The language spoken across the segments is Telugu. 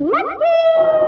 Let's see!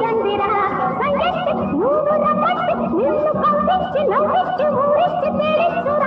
గందిరా సంగతి నువ్వు రమ్మట్టి నిన్ను పంపించి నవ్వించి ఊరించి తేలిస్తురా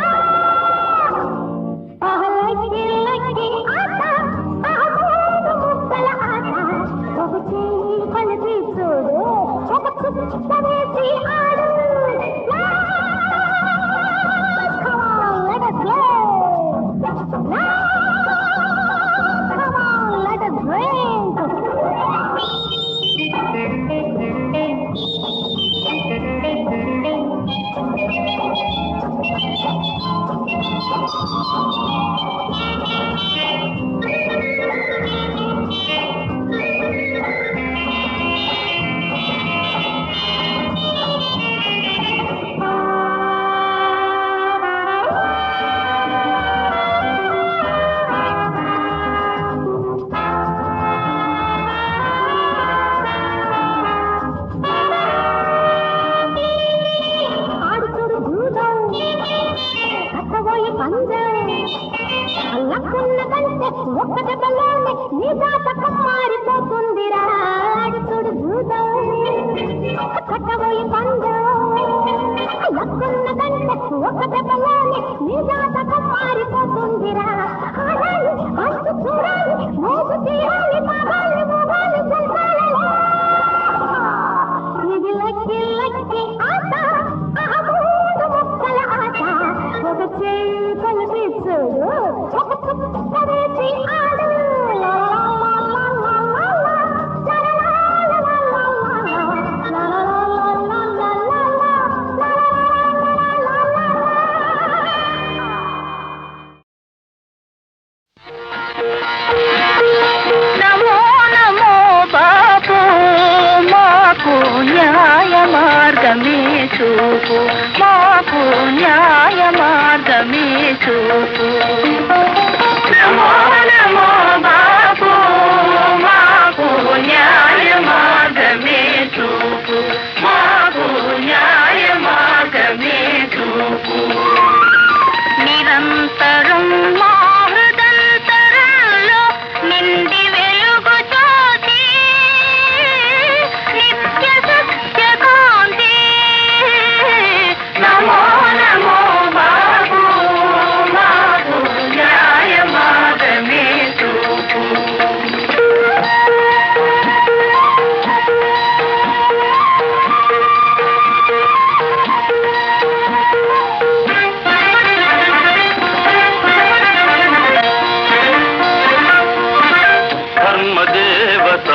బ్రహ్మదేవత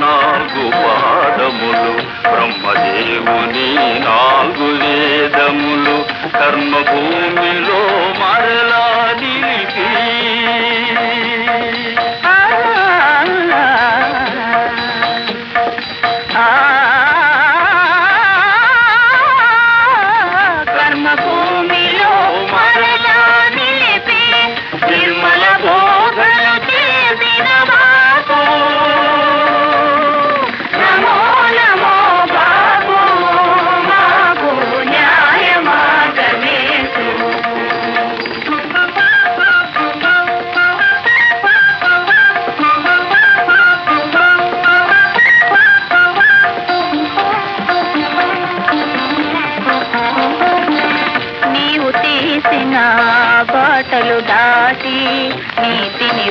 నాలుగు పాదములు బ్రహ్మదేవుని నాలుగు వేదములు. కర్మభూమిలో మరలా నిలిపి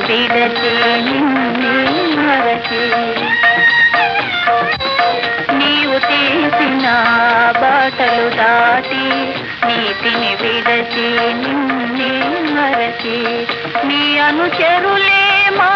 బాటలు నిన్నే మరచి నీవు తీసిన బాటలు దాటి నీతిని విడచి నిన్నే మరచి నీ అనుచరులే మా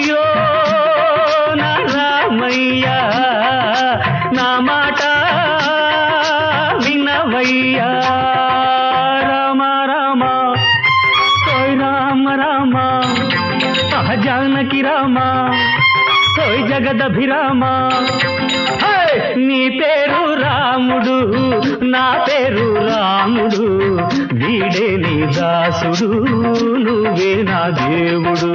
రామయ్యో నా రామయ్య నా మాట వినవయ్యా. రామ రామ ఓయ్ రామ రామ జానకి రామ ఓయ్ జగదభిరామ నీ పేరు రాముడు నా పేరు రాముడు వీడే నీ దాసుడు నువ్వే నా దేవుడు.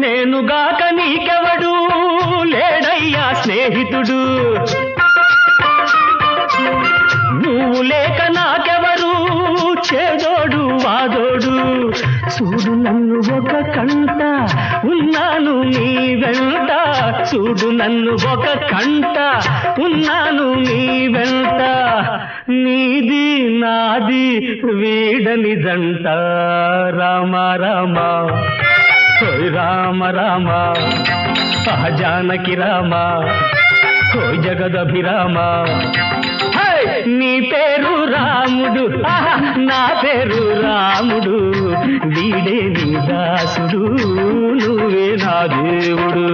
నేనుగా చూడు నన్ను ఒక కంట ఉన్నాను నీ వెంట నీది నాది వీడని జంట. రామ రామ రామ రామ ఆ జానకి రామ ఓయ్ జగదభిరామ. నీ పేరు రాముడు నా పేరు రాముడు వీడే నీ దాసుడు నువ్వే నా దేవుడు.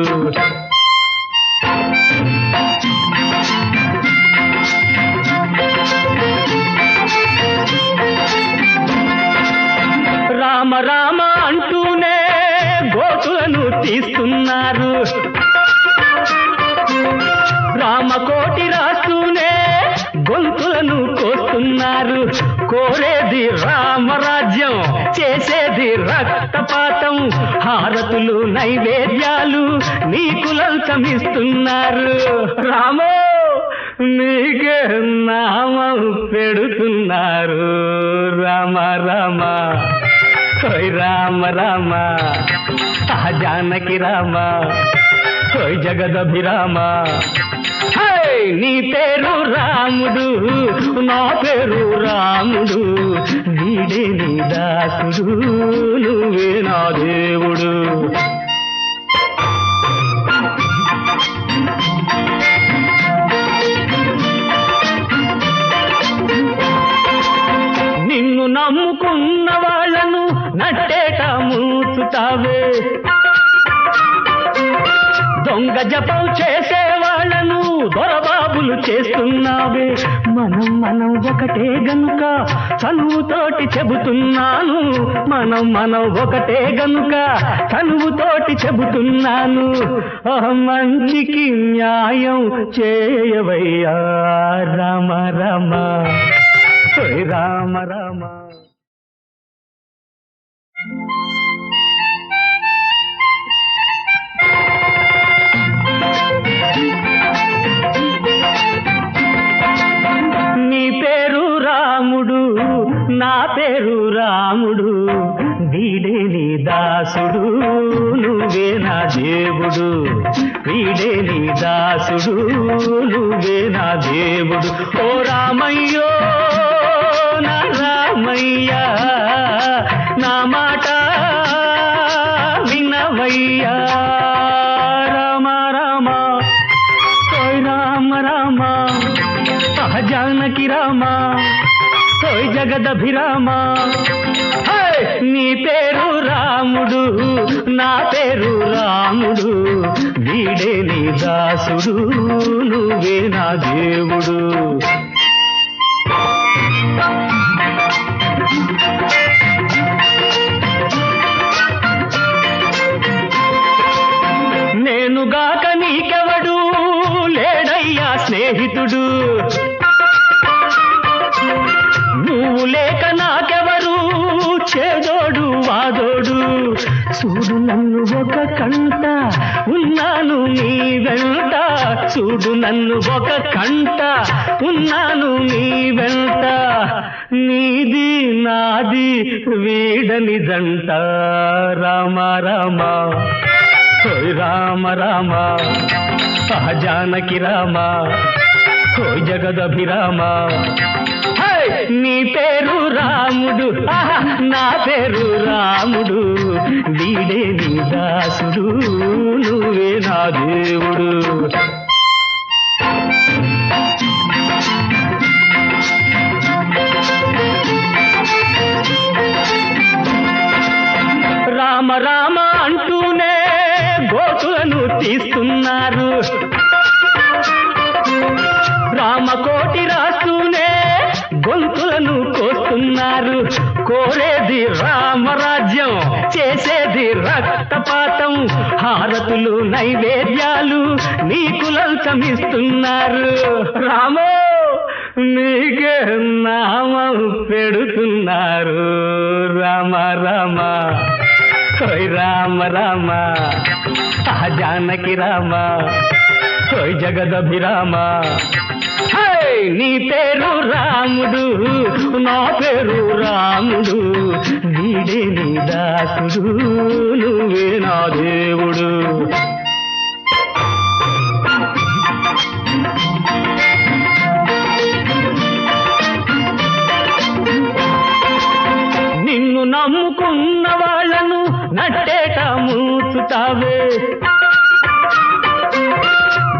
హారతులు నైవేద్యాలు నీకు లంచమిస్తున్నారు రామో నీకే నామం పెడుతున్నారు. రామ రామ. ఓయ్ రామ రామ. ఆ జానకి రామ. ఓయ్ జగదభిరామ. నీ పేరు రాముడు నా పేరు రాముడు. వీడే నీ దాసుడు నువ్వే నా దేవుడు. నిన్ను నమ్ముకున్న వాళ్ళను నట్టేట మూచుతావే దొంగ జపం చేసే వాళ్ళను దొరబాబులు చేస్తున్నావే. మనం మనం ఒకటే గనుక చనువుతోటి చెబుతున్నాను. మనం మనం ఒకటే గనుక చనువుతోటి చెబుతున్నాను. మంచికి న్యాయం చేయవయ్యా. రామ రామ. రామ రామ. నా పేరు రాముడు వీడే నీ దాసుడు నువ్వే నా దేవుడు. వీడే నీ దాసుడు నువ్వే నా దేవుడు. ఓ రామయ్యో నా రామయ్యా నా మాట వినవయ్యా రామ రామ రామ రామ జానకి రామ ఓయ్ జగదభిరామ. నీ పేరు రాముడు నా పేరు రాముడు. వీడే నీ దాసుడు నువ్వే నా దేవుడు. ఒక కంట ఉన్నాను నీ వెంట. చూడు నన్ను ఒక కంట. ఉన్నాను నీ వెంట. నీది నాది వీడని జంట. రామ రామ. రామ రామ. ఆ జానకి రామ. జగదభిరామ. నీ పేరు రాముడు. నా పేరు రాముడు. వీడే నీ దాసుడు. నువ్వే నా దేవుడు. రామ రామ అంటూనే గోతులను తీస్తున్నారు. రామ కోటి రాస్తూనే గొంతులను కోస్తున్నారు. కోరేది రామరాజ్యం చేసేది రక్తపాతం హారతులు నైవేద్యాలు నీకు లంచమిస్తున్నారు రామో నీకే నామం పెడుతున్నారు. రామ రామ ఓయ్ రామ రామ జానకి రామ ఓయ్ జగదభిరామ నీ పేరు రాముడు నా పేరు రాముడు వీడే నీ దాసుడు నువ్వే నా దేవుడు. నిన్ను నమ్ముకున్న వాళ్ళను నట్టేట మూచుతావే.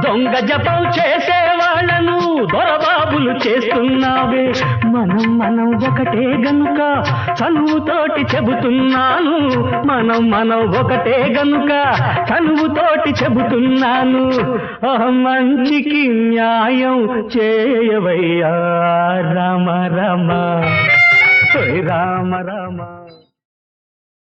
దొంగ జపం చేసే వాళ్ళను దొరబాబులు చేస్తున్నావే. మనం మనం ఒకటే గనుక చనువుతోటి చెబుతున్నాను. మనం మనం ఒకటే గనుక చనువుతోటి చెబుతున్నాను. మంచికి న్యాయం చేయవయ్యా. రామ రామ. రామ రామ.